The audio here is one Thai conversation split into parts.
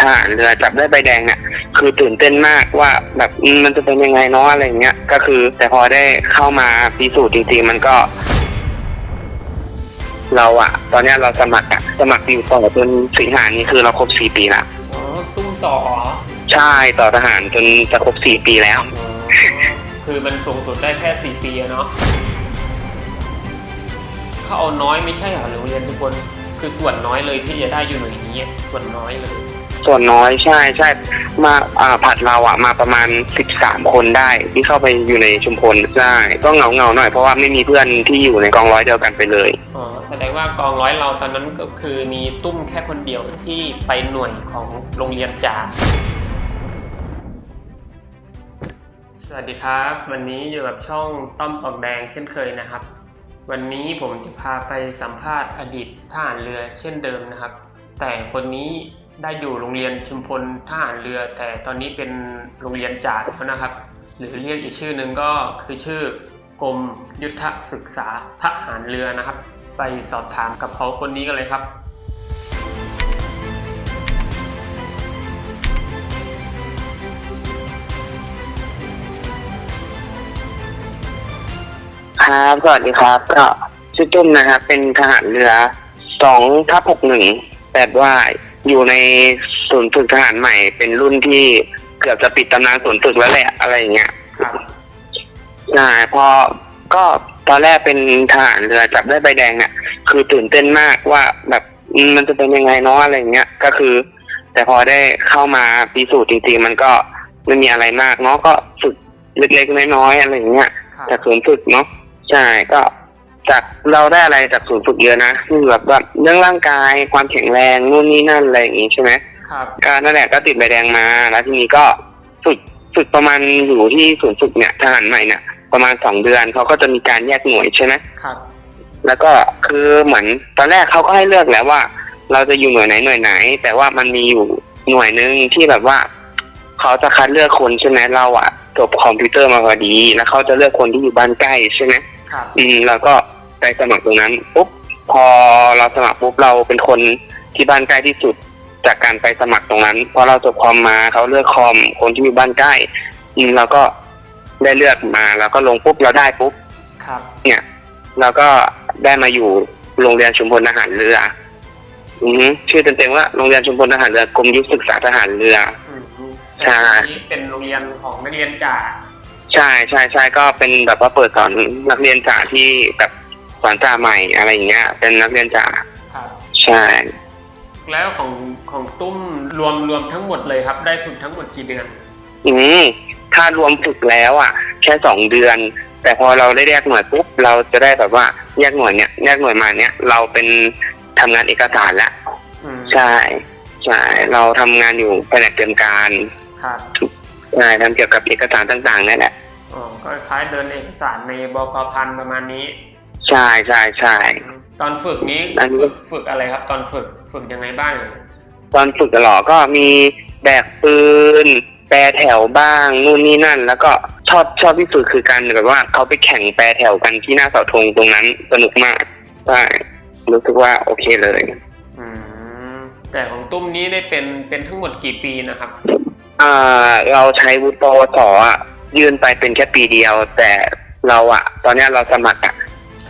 ทหารเรือจับได้ใบแดงเนี่ยคือตื่นเต้นมากว่าแบบอืมมันจะเป็นยังไงเนาะอะไรเงี้ยก็คือ แต่พอได้เข้ามาพิสูจน์จริงๆมันก็ เราอะตอนเนี้ยเราสมัครอะสมัครอยู่ต่อจนสิงหานี้คือเราครบสี่ปีละอ๋อตุ้มต่อเหรอใช่ต่อทหารจนจะครบสี่ปีแล้ว อ๋อคือมันสูงสุดได้แค่สี่ปีอะเนาะเขาเอาน้อยไม่ใช่เหรอโรงเรียนทุกคน คือส่วนน้อยเลยที่จะได้อยู่หน่วยนี้อะส่วนน้อยเลย ส่วนน้อยใช่ใช่มาอ่าผัดเราอะมาประมาณสิบสามคนได้ ที่เข้าไปอยู่ในชุมพลใช่ก็เหงาเงาๆหน่อยเพราะว่าไม่มีเพื่อนที่อยู่ในกองร้อยเดียวกันไปเลย อ๋อแสดงว่ากองร้อยเราตอนนั้นก็คือมีตุ้มแค่คนเดียวที่ไปหน่วยของโรงเรียนจ่าสวัสดีครับ วันนี้อยู่กับช่องต้อมปอกแดงเช่นเคยนะครับ วันนี้ผมจะพาไปสัมภาษณ์อดีตทหารเรือเช่นเดิมนะครับ แต่คนนี้ ได้อยู่โรงเรียนชุมพลทหารเรือ แต่ตอนนี้เป็นโรงเรียนจ่าแล้วนะครับ หรือเรียกอีกชื่อหนึ่งก็คือชื่อกรมยุทธศึกษาทหารเรือนะครับ ไปสอบถามกับเขาคนนี้กันเลยครับครับสวัสดีครับก็ชื่อจุ้มนะครับ เป็นทหารเรือสองทับหกหนึ่งแต่ว่า อยู่ในศูนย์ฝึกทหารใหม่เป็นรุ่นที่เกือบจะปิดตำนานศูนย์ฝึกแล้วแหละอะไรอย่างเงี้ยครับใช่พอก็ตอนแรกเป็นทหารเรือจับได้ใบแดงเนี่ยคือตื่นเต้นมากว่าแบบอืมมันจะเป็นยังไงเนาะอะไรอย่างเงี้ยก็คือ แต่พอได้เข้ามาพิสูจน์จริงๆ มันก็ไม่มีอะไรมากเนาะก็ฝึกเล็กๆน้อยๆอะไรอย่างเงี้ยครับจากศูนย์ฝึกเนาะใช่ก็ จากเราได้อะไรจากศูนย์ฝึกเยอะนะคือแบบว่าเรื่องร่างกายความแข็งแรงนู่นนี่นั่นอะไรอย่างงี้ใช่ไหมครับก็นั่นแหละก็ติดใบแดงมาแล้วทีนี้ก็ฝึกฝึกประมาณอยู่ที่ศูนย์ฝึกเนี่ยทหารใหม่เนี่ยประมาณสองเดือนเขาก็จะมีการแยกหน่วยใช่ไหมครับ แล้วก็คือเหมือนตอนแรกเขาก็ให้เลือกแหล้วว่า เราจะอยู่หน่วยไหนหน่วยไหน แต่ว่ามันมีอยู่หน่วยหนึ่งที่แบบว่าเขาจะคัดเลือกคนใช่ไหมเราอะจบคอมพิวเตอร์มาพอดี แล้วเขาจะเลือกคนที่อยู่บ้านใกล้ใช่ไหมครับ อืมแล้วก็ ไปสมัครตรงนั้นปุ๊บพอเราสมัครปุ๊บเราเป็นคนที่บ้านใกล้ที่สุดจากการไปสมัครตรงนั้นพอเราจบคอมมาเขาเลือกคอมคนที่อยู่บ้านใกล้อืมเราก็ได้เลือกมาแล้วก็ลงปุ๊บเราได้ปุ๊บครับ เนี่ยเราก็ได้มาอยู่โรงเรียนชุมพลทหารเรือ อือฮึชื่อเต็มๆว่าโรงเรียนชุมพลทหารเรือกรมยุทธศึกษาทหารเรือ อืมใช่แต่อันนี้เป็นโรงเรียนของนักเรียนจ่าใช่ใช่ใช่ก็เป็นแบบว่าเปิดสอนนักเรียนจ่าที่แบบ สอนจ่าใหม่อะไรอย่างเงี้ย เป็นนักเรียนจ่าครับ ใช่ แล้วของของตุ้มรวมรวมทั้งหมดเลยครับ ได้ฝึกทั้งหมดกี่เดือน อืมถ้ารวมฝึกแล้วอะ แค่สองเดือน แต่พอเราได้แยกหน่วยปุ๊บเราจะได้แบบว่าแยกหน่วยเนี้ยแยกหน่วยมาเนี้ยเราเป็นทำงานเอกสารแล้วอืมใช่ใช่เราทำงานอยู่แผนกเตรียมการครับใช่ทำเกี่ยวกับเอกสารต่างๆนั่นแหละ อ๋อก็คล้ายเดินเอกสารในบกพันประมาณนี้ ใช่ใช่ใช่ ตอนฝึกนี้อันนี้ ฝึกฝึกอะไรครับ ตอนฝึกฝึกยังไงบ้าง ตอนฝึกหล่อก็มีแบกปืน แปรแถวบ้าง นู่นนี่นั่น แล้วก็ชอบชอบที่สุดคือการแบบว่าเขาไปแข่งแปรแถวกันที่หน้าเสาธงตรงนั้นสนุกมากใช่รู้สึกว่าโอเคเลย อืม แต่ของตุ้มนี้ได้เป็นเป็นทั้งหมดกี่ปีนะครับ อ่าเราใช้วุฒิปวสอะยื่นไปเป็นแค่ปีเดียว แต่เราอะตอนเนี้ยเราสมัครอะ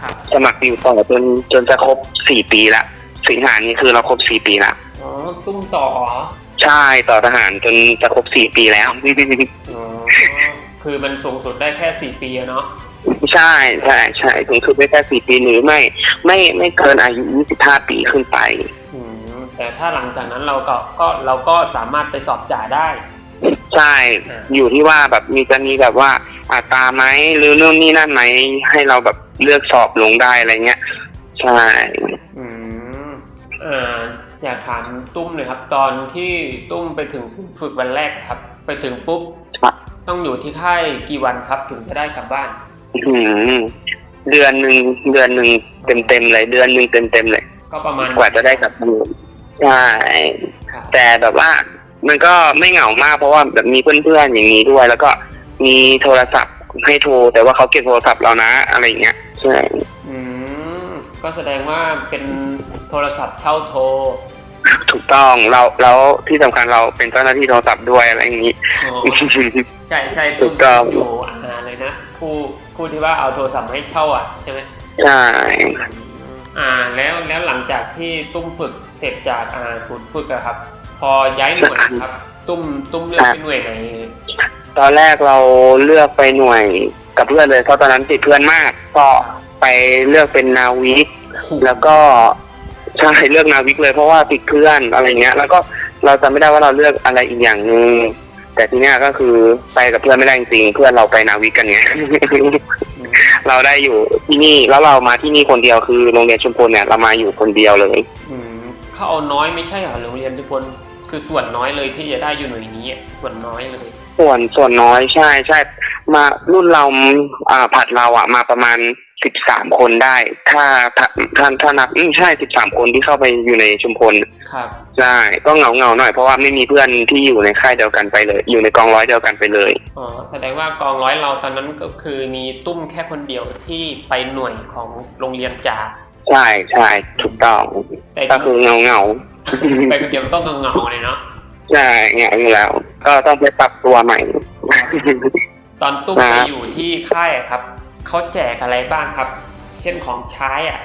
ครับสมัครอยู่ต่อจนจนจะครบสี่ปีละสิงหานี้คือเราครบสี่ปีละอ๋อตุ้มต่อเหรอใช่ต่อทหารจนจะครบสี่ปีแล้วอ๋อคือมันสูงสุดได้แค่สี่ปีอะเนาะใช่ใช่ใช่ถึงคือไม่แค่สี่ปีหรือไม่ ไม่ไม่เกินอายุยี่สิบห้าปีขึ้นไปอืมแต่ถ้าหลังจากนั้นเราก็ก็เราก็สามารถไปสอบจ่าได้ ใช่อ่าอยู่ที่ว่าแบบมีจะมีแบบว่า อัตราไหมหรือนู่นนี่นั่นไหมให้เราแบบเลือกสอบลงได้อะไรเงี้ยใช่อืมเอ่ออยากถามตุ้มหน่อยครับ ตอนที่ตุ้มไปถึงศูนย์ฝึกวันแรกครับ ไปถึงปุ๊บครับต้องอยู่ที่ค่ายกี่วันครับถึงจะได้กลับบ้าน อื้อหือเดือนหนึ่งเดือนหนึ่งเต็มเต็มๆเลย เดือนหนึ่งเต็มเต็มๆเลย ก็ประมาณกว่าจะได้กลับบ้านใช่ครับแต่แบบว่ามันก็ไม่เหงามากเพราะว่าแบบมีเพื่อนๆอย่างนี้ด้วย แล้วก็ มีโทรศัพท์ให้โทร แต่ว่าเขาเก็บโทรศัพท์เรานะอะไรอย่างเงี้ยใช่อืมก็แสดงว่าเป็นโทรศัพท์เช่าโทร ถูกต้องเราแล้วที่สำคัญเราเป็นเจ้าหน้าที่โทรศัพท์ด้วยอะไรอย่างนี้ อ๋อ ใช่ใช่ถูตุ้มกต้อง อยู่อ่าเลยนะผู้ผู้ที่ว่าเอาโทรศัพท์มาให้เช่าอะใช่ไหม ใช่อ่าแล้วแล้วหลังจากที่ตุ้มฝึกเสร็จจากอ่าศูนย์ฝึกอะครับ พอย้ายหน่วยครับ ตุ้มตุ้มเลือกเป็นหน่วยไหน ตอนแรกเราเลือกไปหน่วยกับเพื่อนเลยเพราะตอนนั้นติดเพื่อนมาก ก็ไปเลือกเป็นนาวิกแล้วก็ใช่เลือกนาวิกเลยเพราะว่าติดเพื่อนอะไรเงี้ย แล้วก็เราจำไม่ได้ว่าเราเลือกอะไรอีกอย่างหนึ่งแต่ทีเนี้ยก็คือไปกับเพื่อนไม่ได้จริงๆเพื่อนเราไปนาวิกกันไงอืมเราได้อยู่ที่นี่แล้วเรามาที่นี่คนเดียวคือโรงเรียนชุมพลเนี่ยเรามาอยู่คนเดียวเลยอืมเขาเอาน้อยไม่ใช่เหรอโรงเรียนทุกคนคือส่วนน้อยเลยที่จะได้อยู่หน่วยนี้อะส่วนน้อยเลย ส่วนส่วนน้อยใช่ใช่มารุ่นเราอ่าผัดเราอะ มาประมาณสิบสามคนได้ ถ้าถ้าถ้าถ้านับอืมใช่สิบสามคนที่เข้าไปอยู่ในชุมพลครับ ใช่ก็เหงาเงาๆหน่อยเพราะว่าไม่มีเพื่อนที่อยู่ในค่ายเดียวกันไปเลย อยู่ในกองร้อยเดียวกันไปเลย อ๋อแสดงว่ากองร้อยเราตอนนั้นก็คือมีตุ้มแค่คนเดียวที่ไปหน่วยของโรงเรียนจ่าใช่ใช่ถูกต้องแต่ก็คือเงาเงา ไปคนเดียวต้องเหงาๆเลยเนาะๆ ใช่เหงาอยู่แล้ว ก็ต้องไปปรับตัวใหม่ ตอนตุ้มครัไปบอยู่ที่ค่ายอะครับ เขาแจกอะไรบ้างครับ เช่นของใช้อะ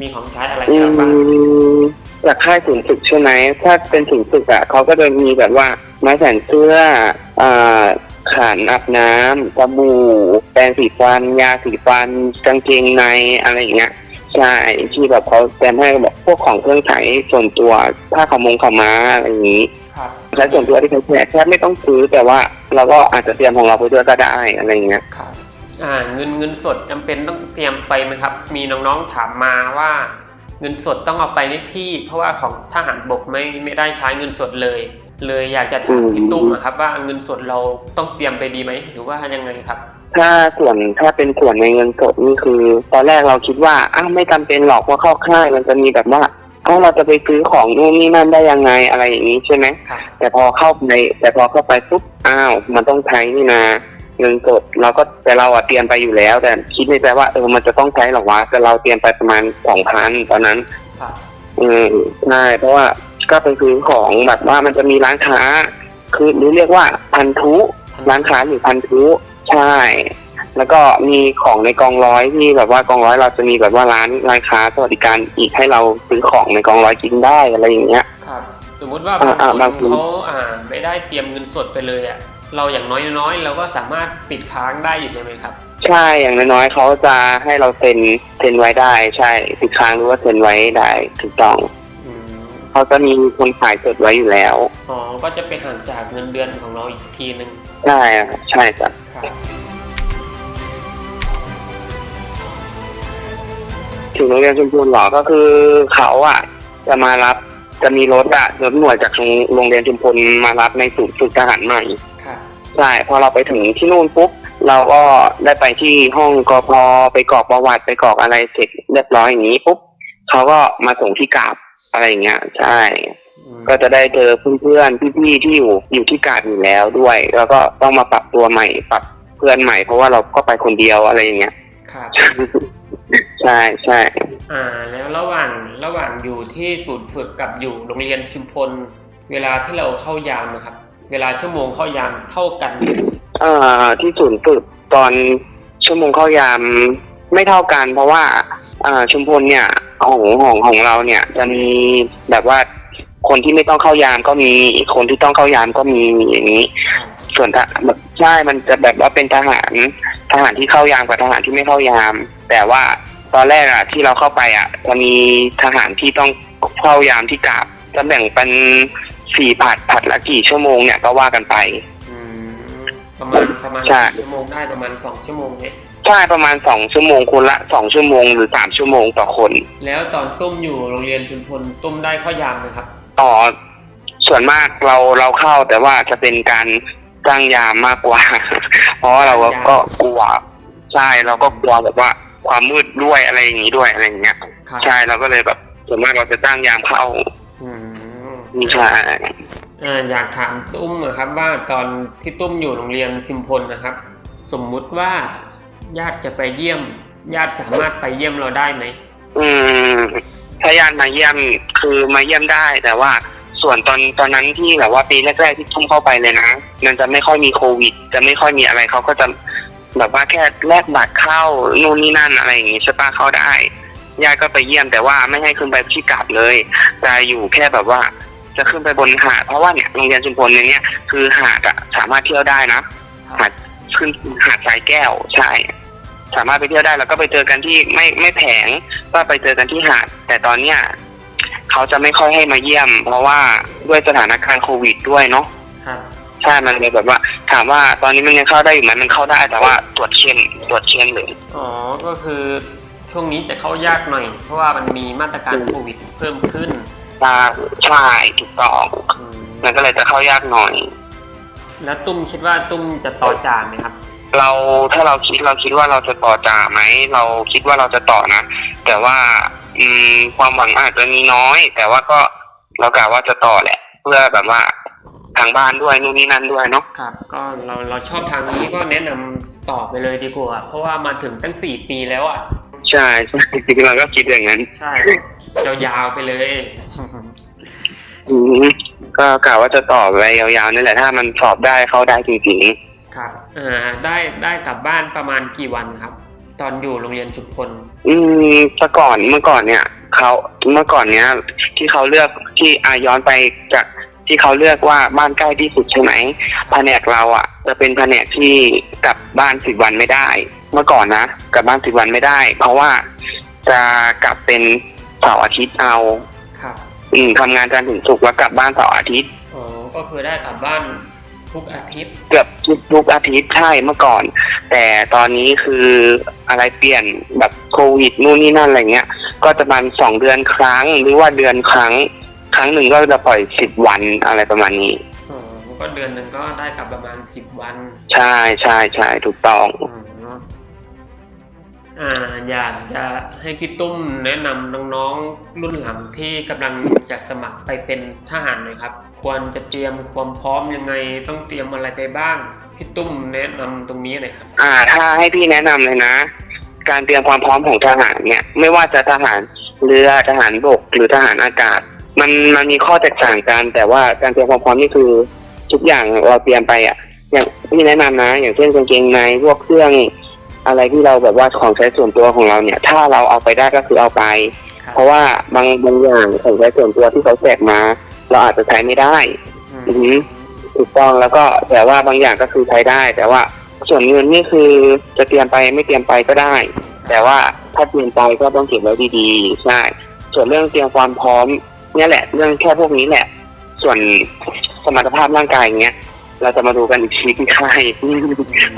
มีของใช้อะไรอืให้เราบ้างมจากค่ายศูนย์ฝึกใช่ไหม ถ้าเป็นศูนย์ฝึกอะเขาก็จะมีแบบว่าไม้แขวนเสื้ออ่าขันอาบน้ำสบู่แปรงสีฟัน ยาสีฟัน กางเกงในอะไรอย่างเงี้ยใช่ที่แบบเขาแตมให้แบบพวกของเครื่องใช้ส่วนตัวผ้าขาวมงขาวม้าอะไรอย่างนี้ ครับใช้ส่วนตัวที่เขาแจกแทบไม่ต้องซื้อแต่ว่าเราก็อาจจะเตรียมของเราไปด้วยก็ได้อะไรอย่างเงี้ยครับอ่าเงินเงินสดจำเป็นต้องเตรียมไปไหมครับ มีน้องๆถามมาว่าเงินสดต้องเอาไปไหมพี่ เพราะว่าของทหารบกไม่ไม่ได้ใช้เงินสดเลย เลยอยากจะถามพี่ตุ้มอะครับ ว่าเงินสดเราต้องเตรียมไปดีไหมหรือว่ายังไงครับ ถ้าส่วนถ้าเป็นส่วนในเงินสดนี่คือ ตอนแรกเราคิดว่าอ้าวไม่จำเป็นหรอกว่าเข้าค่ายมันจะมีแบบว่า อ้าวเราจะไปซื้อของนู่นนี่นั่นได้ยังไงอะไรอย่างนี้ใช่ไหมครับแต่พอเข้าในแต่พอเข้าไปปุ๊บอ้าว มันต้องใช้นี่นะเงินสดเราก็แต่เราอะเตรียมไปอยู่แล้ว แต่คิดในใจว่าเออมันจะต้องใช้หรอวะแต่เราเตรียมไปประมาณสองพันตอนนั้นครับอืมใช่เพราะว่าก็ไปซื้อของแบบว่ามันจะมีร้านค้า คือหรือเรียกว่าพันธุร้านค้าอยู่พันธุใช่ แล้วก็มีของในกองร้อยที่แบบว่ากองร้อยเราจะมีแบบว่าร้านร้านค้าสวัสดิการอีกให้เราซื้อของในกองร้อยกินได้อะไรอย่างเงี้ย ครับ สมมุติว่าอ่าอ่าบาบางงคคนน เขาอ่าไม่ได้เตรียมเงินสดไปเลยอะเราอย่างน้อยๆเราก็สามารถติดค้างได้อยู่ใช่ไหมครับ ใช่อย่างน้อยๆเขาจะให้เราเซ็นเซ็นไว้ได้ ใช่ติดค้างหรือว่าเซ็นไว้ได้ถูกต้องอืมเขาจะมีคนขายจดไว้อยู่แล้วอ๋อก็จะเป็นห่างจากเงินเดือนของเราอีกทีหนึ่งใช่อะใช่จ้ะ ครับ ถึงโรงเรียนชุมพลเหรอก็คือเขาอะ จะมารับจะมีรถอะรถหน่วยจากโรงโรงเรียนชุมพลมารับในศูนย์ฝึกทหารใหม่ครับใช่พอเราไปถึงที่นู่นปุ๊บเราก็ได้ไปที่ห้องกพไปกรอกประวัติไปกรอกอะไรเสร็จเรียบร้อยอย่างนี้ปุ๊บเขาก็มาส่งที่กราบอะไรอย่างเงี้ย ใช่อืมก็จะได้เจอเพื่อนๆพี่ๆที่อยู่อยู่ที่กาดอยู่แล้วด้วย แล้วก็ต้องมาปรับตัวใหม่ ปรับเพื่อนใหม่ เพราะว่าเราก็ไปคนเดียวอะไรอย่างเงี้ยครับ ใช่ใช่อ่า แล้วระหว่างระหว่างอยู่ที่ศูนย์ฝึกกับอยู่โรงเรียนชุมพล เวลาที่เราเข้ายามนะครับ เวลาชั่วโมงเข้ายามเท่ากันไหมเอ่อที่ศูนย์ฝึกตอนชั่วโมงเข้ายามไม่เท่ากัน เพราะว่าอ่าชุมพลเนี่ยของของของเราเนี่ย จะมีแบบว่าคนที่ไม่ต้องเข้ายามก็มีคนที่ต้องเข้ายามก็มีอย่างนี้ครับส่วนทหแบบใช่มันจะแบบว่าเป็นทหารทหารที่เข้ายามกับทหารที่ไม่เข้ายาม แต่ว่า ตอนแรกอะที่เราเข้าไปอะจะมีทหารที่ต้องเข้ายามที่กาบจะแบ่งเป็นสี่ผัดผัดละกี่ชั่วโมงเนี่ยก็ว่ากันไป อืมประมาณประมาณใช่ กี่ชั่วโมงได้ประมาณสองชั่วโมงเนี่ยใช่ประมาณสองชั่วโมงคนละสองชั่วโมงหรือสามชั่วโมงต่อคน แล้วตอนตุ้มอยู่โรงเรียนชุมพลตุ้มได้เข้ายามไหมครับ ต่อส่วนมากเราเราเข้าแต่ว่าจะเป็นการจ้างยามมากกว่า เพราะว่าเราก็กลัวใช่เราก็กลัวแบบว่า ความมืดด้วยอะไรอย่างนี้ด้วยอะไรอย่างเงี้ยครับใช่เราก็เลยแบบส่วนมากเราจะจ้างยามเข้าอืมใช่อ่าอยากถามตุ้มนะครับว่าตอนที่ตุ้มอยู่โรงเรียนชุมพลนะครับ สมมุติว่าญาติจะไปเยี่ยม ญาติสามารถไปเยี่ยมเราได้ไหมอืมถ้าถ้าญาติมาเยี่ยมคือมาเยี่ยมได้ แต่ว่าส่วนตอนตอนนั้นที่แบบว่าปีแรกๆที่ทุ่มเข้าไปเลยนะมันจะไม่ค่อยมีโควิด จะไม่ค่อยมีอะไรเขาก็จะ แบบว่าแค่แลกบัตรเข้านู่นนี่นั่นอะไรอย่างงี้ใช่ปะเข้าได้ญาติก็ไปเยี่ยมแต่ว่าไม่ให้ขึ้นไปที่กลับเลยจะอยู่แค่แบบว่า จะขึ้นไปบนหาดเพราะว่าเนี่ยโรงเรียนชุมพลเนี่ยคือหาดอะสามารถเที่ยวได้นะหาดขึ้นหาดสายแก้วใช่สามารถไปเที่ยวได้แล้วก็ไปเจอกันที่ไม่ไม่แผงก็ไปเจอกันที่หาด แต่ตอนเนี้ยเขาจะไม่ค่อยให้มาเยี่ยม เพราะว่าด้วยสถานการณ์โควิดด้วยเนาะ ใช่มันเลยแบบว่า ถามว่าตอนนี้มันยังเข้าได้อยู่ไหมมันเข้าได้แต่ว่าตรวจเข้มตรวจเข้มเลย อ๋อ ก็คือช่วงนี้จะเข้ายากหน่อย เพราะว่ามันมีมาตรการโควิดเพิ่มขึ้นใช่ใช่ถูกต้องอืมมันก็เลยจะเข้ายากหน่อย แล้วตุ้มคิดว่าตุ้มจะต่อจ่าไหมครับ เราถ้าเราคิดเราคิดว่าเราจะต่อจ่าไหมเราคิดว่าเราจะต่อนะแต่ว่า อืมความหวังอาจจะมีน้อย แต่ว่าก็เรากะว่าจะต่อแหละ เพื่อแบบว่า ทางบ้านด้วยนู่นนี่นั่นด้วยเนาะครับ ก็เราเราชอบทางนี้ก็แนะนำต่อไปเลยดีกว่าเพราะว่ามาถึงตั้งสี่ปีแล้วอะใช่ใช่จริงๆเราก็คิดอย่างนั้นใช่ยาวๆไปเลยอืมก็กะว่าจะต่อไปยาวๆนี่แหละถ้ามันสอบได้เข้าได้จริงครับอ่าได้ได้กลับบ้านประมาณกี่วันครับ ตอนอยู่โรงเรียนชุมพลๆอืมแต่ก่อนเมื่อก่อนเนี่ยเขาเมื่อก่อนเนี้ย ที่เขาเลือกที่อาย้อนไปจาก ที่เขาเลือกว่าบ้านใกล้ที่สุดใช่ไหมแผนกเราอะ จะเป็นแผนกที่กลับบ้านสิบวันไม่ได้ เมื่อก่อนนะกลับบ้านสิบวันไม่ได้ เพราะว่าจะกลับเป็นเสาร์อาทิตย์เอาครับอืมทำงานจันทร์ถึงศุกร์แล้วกลับบ้านเสาร์อาทิตย์อ๋อก็คือได้กลับบ้านทุกอาทิตย์ เกือบทุกอาทิตย์ใช่เมื่อก่อน แต่ตอนนี้คืออะไรเปลี่ยนแบบโควิดนู่นนี่นั่นอะไรเงี้ย ก็จะประมาณสองเดือนครั้งหรือว่าเดือนครั้ง ครั้งหนึ่งก็จะปล่อยสิบวันอะไรประมาณนี้ อ๋อก็เดือนหนึ่งก็ได้กลับประมาณสิบวันใช่ใช่ใช่ถูกต้องอืมอ่าอยากจะให้พี่ตุ้มแนะนำน้องๆรุ่นหลังที่กำลังจะสมัครไปเป็นทหารหน่อยครับ ควรจะเตรียมความพร้อมยังไงต้องเตรียมอะไรไปบ้างพี่ตุ้มแนะนำตรงนี้หน่อยครับ อ่าถ้าให้พี่แนะนำเลยนะ การเตรียมความพร้อมของทหารเนี่ย ไม่ว่าจะทหารเรือทหารบกหรือทหารอากาศ มันมันมีข้อแตกต่างกัน แต่ว่าการเตรียมความพร้อมนี่คือทุกอย่างเราเตรียมไปอะ อย่างพี่แนะนำนะ อย่างเช่นกางเกงในพวกเครื่องอะไรที่เราแบบว่าของใช้ส่วนตัวของเราเนี่ย ถ้าเราเอาไปได้ก็คือเอาไปครับเพราะว่าบางบางอย่างของใช้ส่วนตัวที่เขาแจกมา เราอาจจะใช้ไม่ได้อือหือถูกต้องแล้วก็แต่ว่าบางอย่างก็คือใช้ได้ แต่ว่าส่วนเงินนี่คือจะเตรียมไปไม่เตรียมไปก็ได้ แต่ว่าถ้าเตรียมไปก็ต้องเก็บไว้ดีๆใช่ส่วนเรื่องเตรียมความพร้อม เนี่ยแหละ เรื่องแค่พวกนี้แหละ ส่วนสมรรถภาพร่างกายอย่างเงี้ยเราจะมาดูกันอีกทีที่ค่าย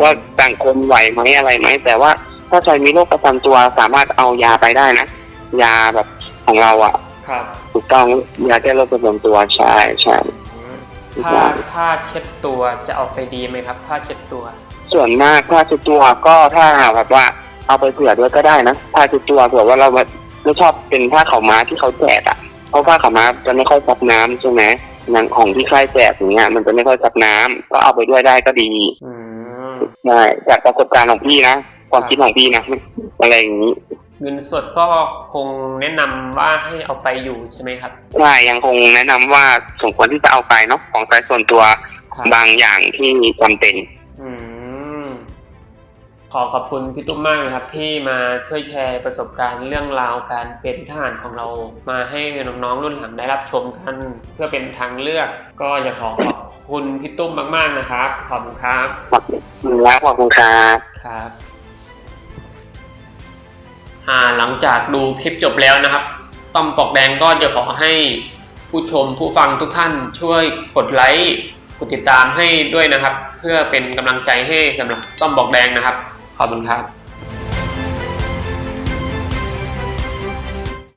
ว่าต่างคนไหวไหมอะไรไหมแต่ว่าถ้าใครมีโรคประจำตัวสามารถเอายาไปได้นะยาแบบของเราอะครับถูกต้องยาแก้โรคประจำตัวใช่ใช่ผ้าผ้าเช็ดตัวจะเอาไปดีไหมครับผ้าเช็ดตัว ส่วนมากผ้าเช็ดตัวก็ถ้าแบบว่าเอาไปเผื่อด้วยก็ได้นะผ้าเช็ดตัวเผื่อว่าเราแบบไม่ชอบเป็นผ้าขาวม้าที่เขาแจกอะ เพราะผ้าขาวม้าจะไม่ค่อยซับน้ำใช่ไหมอย่างของที่ค่ายแจกอย่างเงี้ยมันจะไม่ค่อยซับน้ำก็เอาไปด้วยได้ก็ดีอืม ใช่จากประสบการณ์ของพี่นะความคิดของพี่นะอะไรอย่างนี้ เงินสดก็คงแนะนำว่าให้เอาไปอยู่ใช่ไหมครับ ใช่ยังคงแนะนำว่าสมควรที่จะเอาไปเนาะของใช้ส่วนตัวครับ บางอย่างที่จำเป็นอืม ขอขอบคุณพี่ตุ้มมากเลยครับที่มาช่วยแชร์ประสบการณ์เรื่องราวการเป็นทหารของเรา มาให้น้องๆรุ่นหลังได้รับชมกันเพื่อเป็นทางเลือก ก็อยากขอขอบคุณพี่ตุ้มมากๆนะครับ ขอบคุณครับขอบคุณและขอบคุณครับครับอ่าหลังจากดูคลิปจบแล้วนะครับ ต้อมปอกแดงก็จะขอให้ผู้ชมผู้ฟังทุกท่านช่วยกดไลค์กดติดตามให้ด้วยนะครับ เพื่อเป็นกำลังใจให้สำหรับต้อมบอกแดงนะครับ ขอบคุณครับ